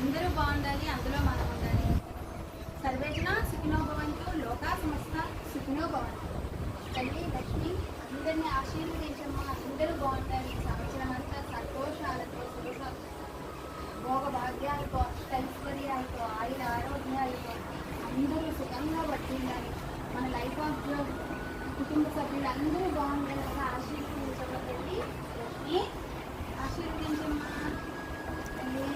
అందరూ బాగుండాలి అందులో మనం ఉండాలి. సర్వేజన సుఖినో భవంతు లోకా సంస్థ సుఖినో భవంతు తల్లి లక్ష్మి అందరినీ ఆశీర్వదించమ్మా. అందరూ బాగుండాలి. ఈ సంవత్సరం అంతా సంతోషాలతో సుఖ భోగ భాగ్యాలతో ఐశ్వర్యాలతో ఆయుర ఆరోగ్యాలతో అందరూ సుఖంగా పట్టిండాలి మన లైఫ్ ఆఫ్ కుటుంబ సభ్యులు అందరూ బాగుండాలి కదా ఆశీర్వదించమ్మా తల్లి లక్ష్మి ఆశీర్వదించమ్మా తల్లి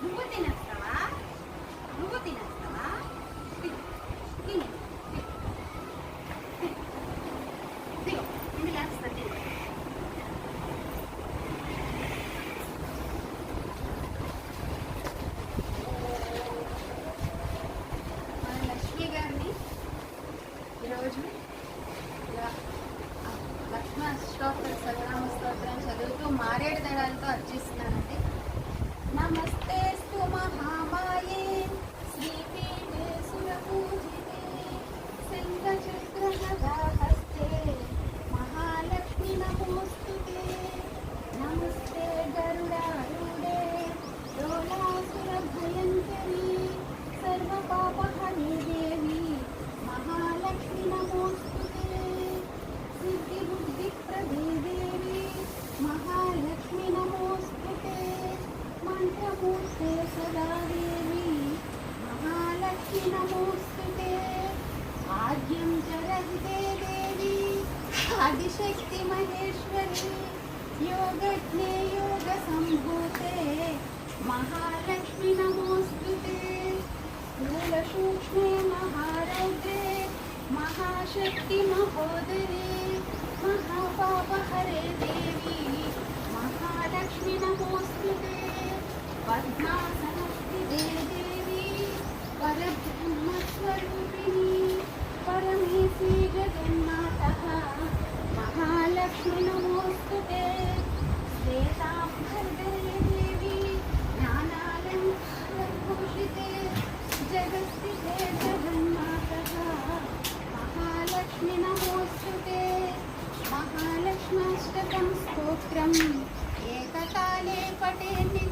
నువ్వు తినేస్తావా నువ్వు తినేస్తావా తిను. తిను. తిను. తిను. తిను లేస్తా, తిను. మన లక్ష్మి గారిని ఈరోజు ఇలా ఆ లక్ష్మణ అష్టోత్తర సగనామ స్తోత్రం చదువుతూ మారేడు దళాలతో అర్చిస్తున్నాను. नमोस्तुते आद्यं जगद्दे देवी आदिशक्ति महेश्वरी योगज्ञे योगसम्भूते महालक्ष्मी नमोस्तुते मूलसूक्ष्मे महारौद्रे महाशक्ति महोदरे महापापहरे देवी महालक्ष्मि नमोस्तुते पद्मासनस्ति देवी परब्रह्मस्वरूपिणी परमेशे जगन्मातः महालक्ष्मी नमोऽस्तु ते। श्वेताम्भर्गये देवी ज्ञानालङ्कारभूषिते जगत्स्थिते महालक्ष्मी नमोऽस्तु ते। पटे नि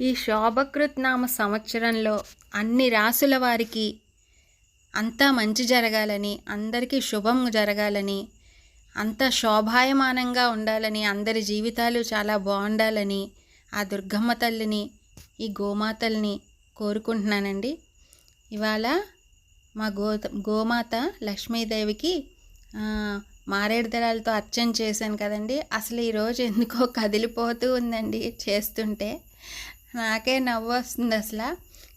ఈ శోభకృత్ నామ సంవత్సరంలో అన్ని రాసుల వారికి అంతా మంచి జరగాలని అందరికీ శుభం జరగాలని అంతా శోభాయమానంగా ఉండాలని అందరి జీవితాలు చాలా బాగుండాలని ఆ దుర్గమ్మ తల్లిని ఈ గోమాతల్ని కోరుకుంటున్నానండి. ఇవాళ మా గో గోమాత లక్ష్మీదేవికి ఆ, మారేడు దళాలతో అర్చన చేశాను కదండి. అసలు ఈరోజు ఎందుకో కదిలిపోతూ ఉందండి చేస్తుంటే. నాకే నవ్వు వస్తుంది అసలు.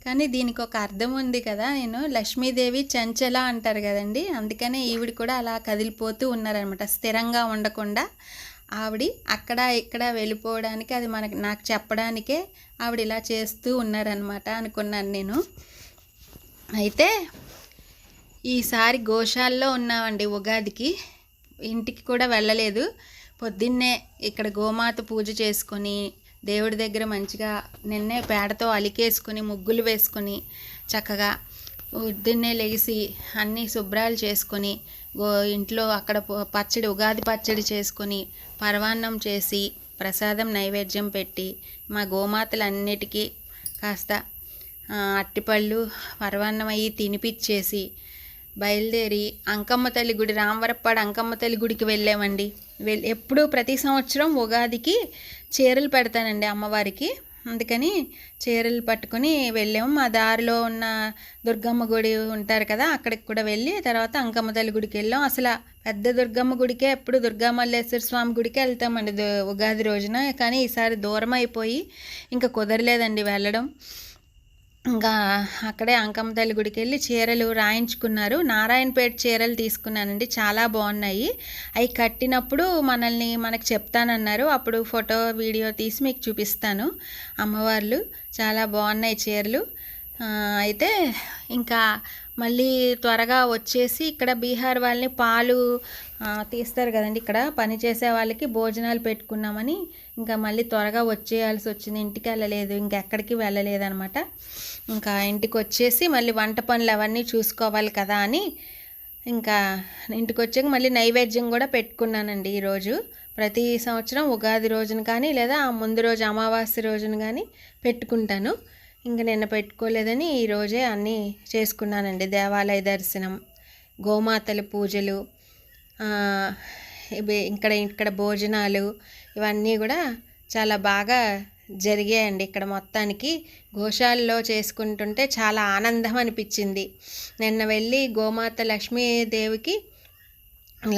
కానీ దీనికి ఒక అర్థం ఉంది కదా నేను. లక్ష్మీదేవి చంచల అంటారు కదండి. అందుకనే ఈవిడ కూడా అలా కదిలిపోతూ ఉన్నారనమాట. స్థిరంగా ఉండకుండా ఆవిడ అక్కడ ఇక్కడ వెళ్ళిపోవడానికి అది మనకి నాకు చెప్పడానికే ఆవిడ ఇలా చేస్తూ ఉన్నారనమాట అనుకున్నాను నేను. అయితే ఈసారి గోశాల్లో ఉన్నామండి ఉగాదికి. ఇంటికి కూడా వెళ్ళలేదు. పొద్దున్నే ఇక్కడ గోమాత పూజ చేసుకొని దేవుడి దగ్గర మంచిగా నిన్నే పేడతో అలికేసుకుని ముగ్గులు వేసుకొని చక్కగా పొద్దున్నే లేచి అన్నీ శుభ్రాలు చేసుకొని గో ఇంట్లో అక్కడ పచ్చడి ఉగాది పచ్చడి చేసుకొని పరవాన్నం చేసి ప్రసాదం నైవేద్యం పెట్టి మా గోమాతలన్నిటికీ కాస్త అట్టిపళ్ళు పరవాన్నం అయ్యి తినిపిచ్చేసి బయలుదేరి అంకమ్మ తల్లి గుడి రామవరప్పాడు అంకమ్మ తల్లి గుడికి వెళ్ళామండి. ఎప్పుడు ప్రతి సంవత్సరం ఉగాదికి చీరలు పెడతానండి అమ్మవారికి. అందుకని చీరలు పట్టుకొని వెళ్ళాము. మా దారిలో ఉన్న దుర్గమ్మ గుడి ఉంటారు కదా అక్కడికి కూడా వెళ్ళి తర్వాత అంకమ్మ తల్లి గుడికి వెళ్ళాం. అసలు పెద్ద దుర్గమ్మ గుడికే ఎప్పుడు దుర్గామల్లేశ్వర స్వామి గుడికి వెళ్తామండి ఉగాది రోజున. కానీ ఈసారి దూరం అయిపోయి ఇంకా కుదరలేదండి వెళ్ళడం. ఇంకా అక్కడే అంకమ్మ తల్లి గుడికి వెళ్ళి చీరలు రాయించుకున్నారు. నారాయణపేట చీరలు తీసుకున్నానండి. చాలా బాగున్నాయి. అవి కట్టినప్పుడు మనల్ని మనకు చెప్తానన్నారు. అప్పుడు ఫోటో వీడియో తీసి మీకు చూపిస్తాను. అమ్మవార్లు చాలా బాగున్నాయి చీరలు. అయితే ఇంకా మళ్ళీ త్వరగా వచ్చేసి ఇక్కడ బీహార్ వాళ్ళని పాలు తీస్తారు కదండి ఇక్కడ. పని చేసే వాళ్ళకి భోజనాలు పెట్టుకున్నామని ఇంకా మళ్ళీ త్వరగా వచ్చేయాల్సి వచ్చింది. ఇంటికి వెళ్ళలేదు. ఇంకెక్కడికి వెళ్ళలేదు అనమాట ఇంకా ఇంటికి వచ్చేసి మళ్ళీ వంట పనులు అవన్నీ చూసుకోవాలి కదా అని ఇంకా ఇంటికి వచ్చాక మళ్ళీ నైవేద్యం కూడా పెట్టుకున్నానండి ఈరోజు. ప్రతి సంవత్సరం ఉగాది రోజున కానీ లేదా ఆ ముందు రోజు అమావాస్య రోజున కానీ పెట్టుకుంటాను. ఇంకా నిన్న పెట్టుకోలేదని ఈరోజే అన్నీ చేసుకున్నానండి. దేవాలయ దర్శనం గోమాతల పూజలు ఇవి ఇక్కడ ఇక్కడ భోజనాలు ఇవన్నీ కూడా చాలా బాగా జరిగాయండి. ఇక్కడ మొత్తానికి గోశాలలో చేసుకుంటుంటే చాలా ఆనందం అనిపించింది. నిన్న వెళ్ళి గోమాత లక్ష్మీదేవికి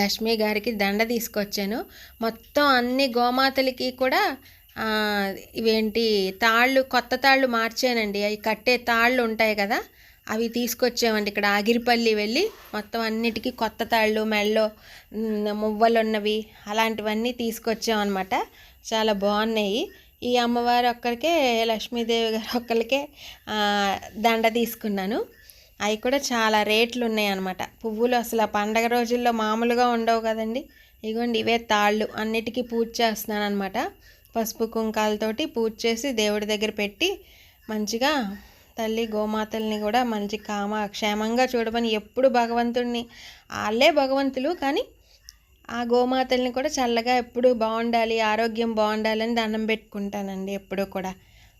లక్ష్మి గారికి దండ తీసుకొచ్చాను. మొత్తం అన్ని గోమాతలకి కూడా ఇవేంటి తాళ్ళు కొత్త తాళ్ళు మార్చానండి. అవి కట్టే తాళ్ళు ఉంటాయి కదా అవి తీసుకొచ్చామండి ఇక్కడ ఆగిరిపల్లి వెళ్ళి మొత్తం అన్నిటికీ కొత్త తాళ్ళు మెళ్ళో మువ్వలు ఉన్నవి అలాంటివన్నీ తీసుకొచ్చామన్నమాట. చాలా బాగున్నాయి. ఈ అమ్మవారు ఒక్కరికే లక్ష్మీదేవి గారు ఒక్కరికే దండ తీసుకున్నాను. అవి కూడా చాలా రేట్లు ఉన్నాయి అనమాట పువ్వులు అసలు ఆ పండగ రోజుల్లో మామూలుగా ఉండవు కదండి. ఇగోండి ఇవే తాళ్ళు. అన్నిటికీ పూజ చేస్తున్నాను అనమాట పసుపు కుంకాలతోటి పూజ చేసి దేవుడి దగ్గర పెట్టి మంచిగా తల్లి గోమాతల్ని కూడా మంచి కామ క్షేమంగా చూడమని ఎప్పుడు భగవంతుడిని వాళ్ళే భగవంతులు కానీ ఆ గోమాతల్ని కూడా చల్లగా ఎప్పుడు బాగుండాలి ఆరోగ్యం బాగుండాలని దండం పెట్టుకుంటానండి ఎప్పుడూ కూడా.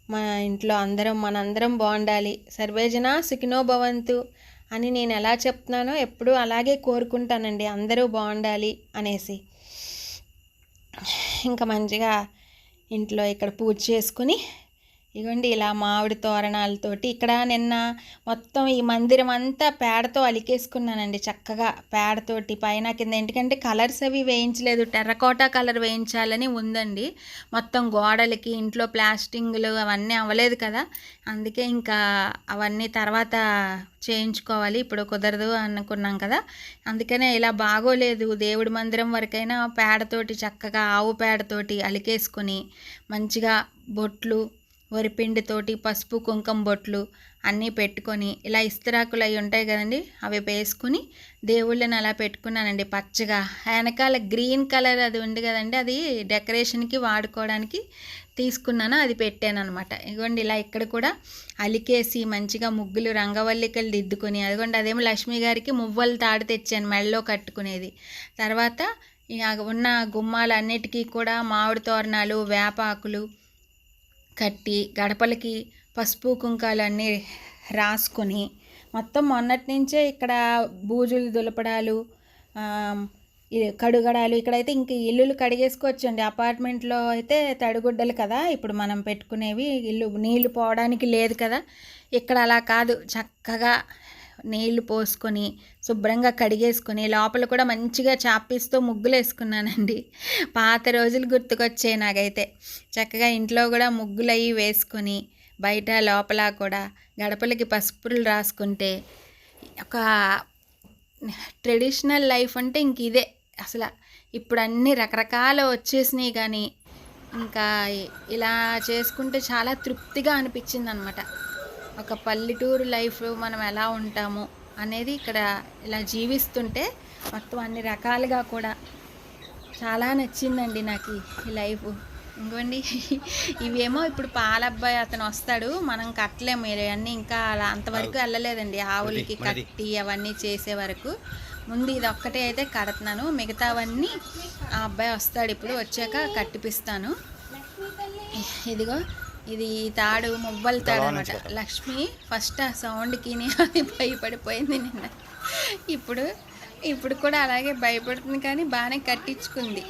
మా ఇంట్లో అందరం మనందరం బాగుండాలి. సర్వేజన సుఖినో భవంతు అని నేను ఎలా చెప్తున్నానో ఎప్పుడూ అలాగే కోరుకుంటానండి. అందరూ బాగుండాలి అనేసి. ఇంకా మంచిగా ఇంట్లో ఇక్కడ పూజ చేసుకుని ఇగోండి ఇలా మామిడి తోరణాలతోటి ఇక్కడ నిన్న మొత్తం ఈ మందిరం అంతా పేడతో అలికేసుకున్నానండి చక్కగా పేడతోటి. పైన కింద ఎందుకంటే కలర్స్ అవి వేయించలేదు. టెర్రకోటా కలర్ వేయించాలని ఉందండి. మొత్తం గోడలకి ఇంట్లో ప్లాస్టింగ్లు అవన్నీ అవ్వలేదు కదా. అందుకే ఇంకా అవన్నీ తర్వాత చేయించుకోవాలి. ఇప్పుడు కుదరదు అనుకున్నాం కదా. అందుకనే ఇలా బాగోలేదు. దేవుడి మందిరం వరకైనా పేడతోటి చక్కగా ఆవు పేడతోటి అలికేసుకొని మంచిగా బొట్లు వరిపిండితోటి పసుపు కుంకుమ బొట్లు అన్నీ పెట్టుకొని ఇలా ఇస్తరాకులు అవి ఉంటాయి కదండి అవి వేసుకుని దేవుళ్ళని అలా పెట్టుకున్నానండి పచ్చగా. వెనకాల గ్రీన్ కలర్ అది ఉంది కదండి అది డెకరేషన్కి వాడుకోవడానికి తీసుకున్నాను అది పెట్టాను అనమాట ఇదిగోండి ఇలా ఇక్కడ కూడా అలికేసి మంచిగా ముగ్గులు రంగవల్లికలు దిద్దుకొని అదిగోండి అదేమో లక్ష్మి గారికి మువ్వలు తాడు తెచ్చాను మెళ్ళలో కట్టుకునేది. తర్వాత ఉన్న గుమ్మాలన్నిటికీ కూడా మామిడి తోరణాలు వేపాకులు కట్టి గడపలకి పసుపు కుంకాలు అన్నీ రాసుకొని మొత్తం మొన్నటి నుంచే ఇక్కడ బూజులు దులపడాలు కడుగడాలు ఇక్కడైతే ఇంక ఇల్లులు కడిగేసుకోవచ్చండి. అపార్ట్మెంట్లో అయితే తడిగుడ్డలు కదా ఇప్పుడు మనం పెట్టుకునేవి ఇల్లు నీళ్ళు పోవడానికి లేదు కదా. ఇక్కడ అలా కాదు చక్కగా నీళ్ళు పోసుకొని శుభ్రంగా కడిగేసుకొని లోపల కూడా మంచిగా చాపిస్తూ ముగ్గులు వేసుకున్నానండి పాత రోజులు గుర్తుకొచ్చాయి నాకైతే. చక్కగా ఇంట్లో కూడా ముగ్గులు అవి వేసుకొని బయట లోపల కూడా గడపలకి పసుపులు రాసుకుంటే ఒక ట్రెడిషనల్ లైఫ్ అంటే ఇంక ఇదే. అసలు ఇప్పుడు అన్ని రకరకాల వచ్చేసినాయి కానీ ఇంకా ఇలా చేసుకుంటే చాలా తృప్తిగా అనిపించింది అనమాట ఒక పల్లెటూరు లైఫ్ మనం ఎలా ఉంటాము అనేది ఇక్కడ ఇలా జీవిస్తుంటే మొత్తం అన్ని రకాలుగా కూడా చాలా నచ్చిందండి నాకు ఈ- లైఫ్ ఇంకోండి ఇవేమో ఇప్పుడు పాలబ్బాయి అతను వస్తాడు మనం కట్టలేము అన్నీ ఇంకా అలా అంతవరకు వెళ్ళలేదండి ఆవులకి కట్టి అవన్నీ చేసే వరకు. ముందు ఇది ఒక్కటే అయితే కడుతున్నాను మిగతావన్నీ ఆ అబ్బాయి వస్తాడు ఇప్పుడు వచ్చాక కట్టిపిస్తాను. ఇదిగో ఇది తాడు మువ్వల తాడు అనమాట లక్ష్మి ఫస్ట్ ఆ సౌండ్కి అది భయపడిపోయింది నిన్న. ఇప్పుడు ఇప్పుడు కూడా అలాగే భయపడుతుంది కానీ బాగానే కట్టించుకుంది.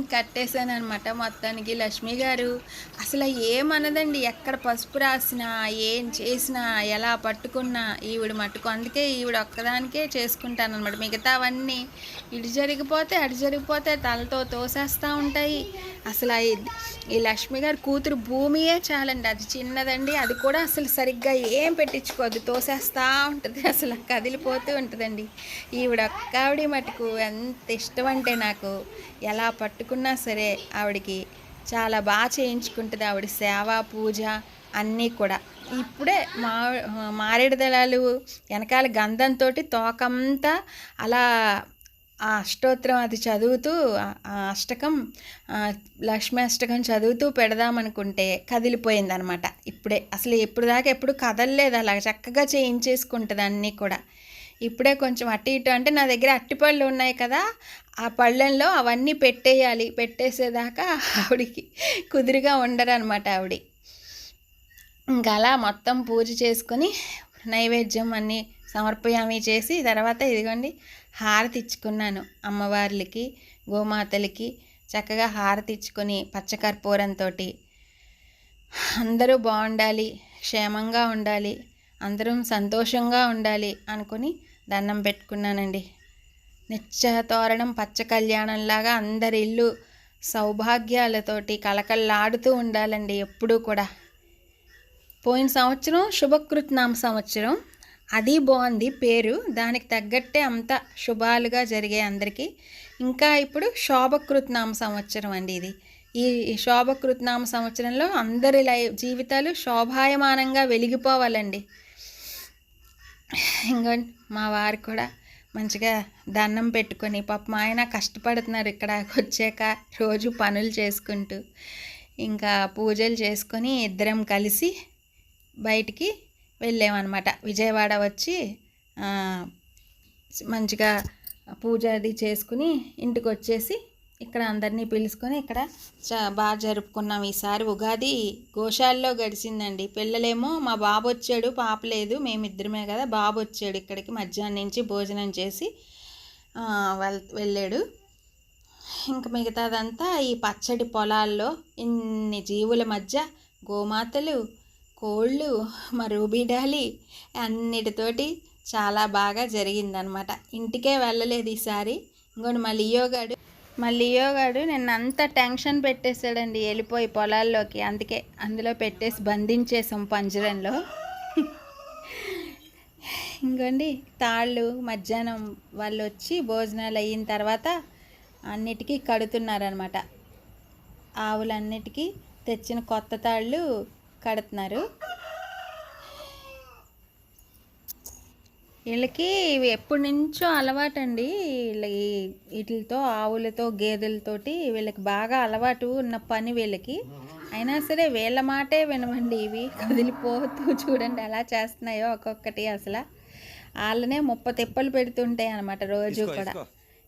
కట్టేశాను అనమాట మొత్తానికి లక్ష్మి గారు. అసలు ఏమన్నదండి ఎక్కడ పసుపు రాసినా ఏం చేసినా ఎలా పట్టుకున్నా ఈవిడ మట్టుకు అందుకే ఈవిడ ఒక్కదానికే చేసుకుంటాను అనమాట మిగతావన్నీ ఇటు జరిగిపోతే అటు జరిగిపోతే తలతో తోసేస్తూ ఉంటాయి. అసలు ఈ- లక్ష్మి గారి కూతురు భూమియే చాలండి. అది చిన్నదండి అది కూడా అసలు సరిగ్గా ఏం పెట్టించుకోదు. తోసేస్తూ ఉంటుంది అసలు కదిలిపోతూ ఉంటుందండి. ఈవిడ ఒక్క ఆవిడ మటుకు ఎంత ఇష్టం అంటే నాకు ఎలా పట్టు పెట్టుకున్నా సరే ఆవిడకి చాలా బాగా చేయించుకుంటుంది ఆవిడ సేవ పూజ అన్నీ కూడా. ఇప్పుడే మా మారేడు దళాలు వెనకాల గంధంతో తోకంతా అలా ఆ అష్టోత్తరం అది చదువుతూ ఆ- అష్టకం లక్ష్మీ అష్టకం చదువుతూ పెడదామనుకుంటే కదిలిపోయింది అనమాట ఇప్పుడే. అసలు ఎప్పుడు దాకా ఎప్పుడు కదలలేదు. అలా చక్కగా చేయించేసుకుంటుంది అన్నీ కూడా. ఇప్పుడే కొంచెం అటు ఇటు అంటే నా దగ్గర అట్టిపళ్ళు ఉన్నాయి కదా ఆ పళ్ళెంలో అవన్నీ పెట్టేయాలి. పెట్టేసేదాకా ఆవిడికి కుదురుగా ఉండరనమాట ఆవిడ. ఇంకా అలా మొత్తం పూజ చేసుకొని నైవేద్యం అన్నీ సమర్పయామి చేసి తర్వాత ఇదిగోండి హారతి ఇచ్చుకున్నాను అమ్మవార్లకి గోమాతలకి. చక్కగా హారతి ఇచ్చుకొని పచ్చకర్పూరంతో అందరూ బాగుండాలి క్షేమంగా ఉండాలి అందరం సంతోషంగా ఉండాలి అనుకుని దండం పెట్టుకున్నానండి. నిత్య తోరణం పచ్చ కళ్యాణంలాగా అందరి ఇల్లు సౌభాగ్యాలతోటి కళకళలాడుతూ ఉండాలండి ఎప్పుడూ కూడా. పోయిన సంవత్సరం శుభకృత్నామ సంవత్సరం. అది బాగుంది పేరు. దానికి తగ్గట్టే అంత శుభాలుగా జరిగే అందరికీ. ఇంకా ఇప్పుడు శోభకృత్నామ సంవత్సరం అండి ఇది. ఈ శోభకృత్నామ సంవత్సరంలో అందరి లై జీవితాలు శోభాయమానంగా వెలిగిపోవాలండి. ఇంకా మా వారు కూడా మంచిగా దండం పెట్టుకొని పాప మా ఆయన కష్టపడుతున్నారు ఇక్కడ వచ్చాక రోజు పనులు చేసుకుంటూ. ఇంకా పూజలు చేసుకొని ఇద్దరం కలిసి బయటికి వెళ్ళామన్నమాట. విజయవాడ వచ్చి మంచిగా పూజ అది చేసుకుని ఇంటికి వచ్చేసి ఇక్కడ అందరినీ పిలుచుకొని ఇక్కడ బాగా జరుపుకున్నాం ఈసారి. ఉగాది గోశాల్లో గడిచిందండి. పిల్లలేమో మా బాబు వచ్చాడు పాప లేదు మేమిద్దరమే కదా బాబు వచ్చాడు ఇక్కడికి మధ్యాహ్నం నుంచి భోజనం చేసి వెల్ వెళ్ళాడు. ఇంక మిగతాదంతా ఈ పచ్చడి పొలాల్లో ఇన్ని జీవుల మధ్య గోమాతలు కోళ్ళు మా రూబీడాలి అన్నిటితోటి చాలా బాగా జరిగిందనమాట. ఇంటికే వెళ్ళలేదు ఈసారి. ఇంకోటి మళ్ళీ యోగాడు మా లియోగాడు నిన్న అంత టెన్షన్ పెట్టేశాడండి వెళ్ళిపోయి పొలాల్లోకి. అందుకే అందులో పెట్టేసి బంధించేసాం పంజరంలో. ఇంకోండి తాళ్ళు మధ్యాహ్నం వాళ్ళు వచ్చి భోజనాలు అయిన తర్వాత అన్నిటికీ కడుతున్నారనమాట ఆవులన్నిటికీ తెచ్చిన కొత్త తాళ్ళు కడుతున్నారు. వీళ్ళకి ఇవి ఎప్పటి నుంచో అలవాటండి. వీళ్ళ ఈ- వీటితో ఆవులతో గేదెలతోటి వీళ్ళకి బాగా అలవాటు ఉన్న పని వీళ్ళకి. అయినా సరే వీళ్ళ మాటే వినవండి ఇవి కదిలిపోతూ చూడండి ఎలా చేస్తున్నాయో ఒక్కొక్కటి అసలు. వాళ్ళనే ముప్ప తిప్పలు పెడుతుంటాయి అనమాట రోజు కూడా.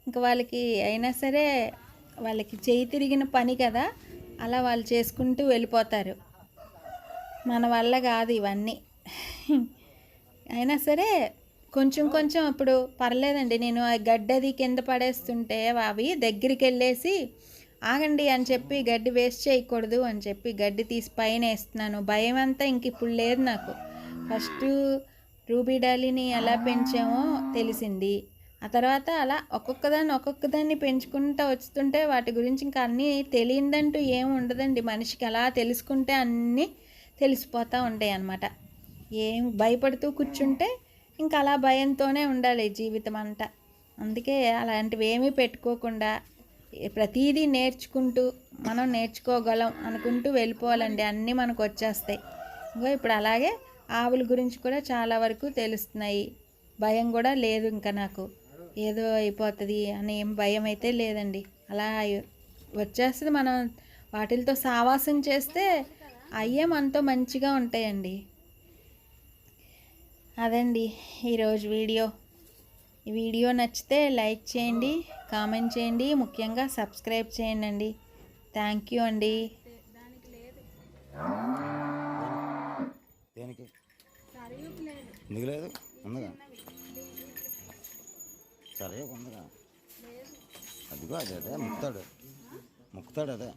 ఇంకా వాళ్ళకి అయినా సరే వాళ్ళకి చేయి తిరిగిన పని కదా అలా వాళ్ళు చేసుకుంటూ వెళ్ళిపోతారు. మన వల్ల కాదు ఇవన్నీ. అయినా సరే కొంచెం కొంచెం అప్పుడు పర్లేదండి. నేను ఆ గడ్డది కింద పడేస్తుంటే అవి దగ్గరికి వెళ్ళేసి ఆగండి అని చెప్పి గడ్డి వేస్ట్ చేయకూడదు అని చెప్పి గడ్డి తీసి పైన వేస్తున్నాను. భయం అంతా ఇంక ఇప్పుడు లేదు నాకు. ఫస్ట్ రూబీ డాలీని ఎలా పెంచామో తెలిసింది. ఆ తర్వాత అలా ఒక్కొక్కదాన్ని ఒక్కొక్కదాన్ని పెంచుకుంటూ వస్తుంటే వాటి గురించి ఇంకా అన్నీ తెలియదంటూ ఏం ఉండదండి. మనిషికి అలా తెలుసుకుంటే అన్నీ తెలిసిపోతూ ఉంటాయి అన్నమాట ఏం భయపడుతూ కూర్చుంటే ఇంకా అలా భయంతోనే ఉండాలి జీవితం అంతా. అందుకే అలాంటివి ఏమీ పెట్టుకోకుండా ప్రతీదీ నేర్చుకుంటూ మనం నేర్చుకోగలం అనుకుంటూ వెళ్ళిపోవాలండి. అన్నీ మనకు వచ్చేస్తాయి. ఇంకో ఇప్పుడు అలాగే ఆవుల గురించి కూడా చాలా వరకు తెలుస్తున్నాయి. భయం కూడా లేదు ఇంకా నాకు. ఏదో అయిపోతుంది అని ఏం భయం అయితే లేదండి. అలా అయ్యో- వచ్చేస్తుంది. మనం వాటితో సావాసం చేస్తే అయ్యే మనతో మంచిగా ఉంటాయండి. అదండి ఈరోజు వీడియో. ఈ వీడియో నచ్చితే లైక్ చేయండి కామెంట్ చేయండి ముఖ్యంగా సబ్స్క్రైబ్ చేయండి అండి థ్యాంక్ యూ అండి. దేనికి? ఎందుకు లేదు? ఉందిగా? సరే ఉందిగా. అదిగో అదే అదే ముక్తాడు మొక్కుతాడు అదే.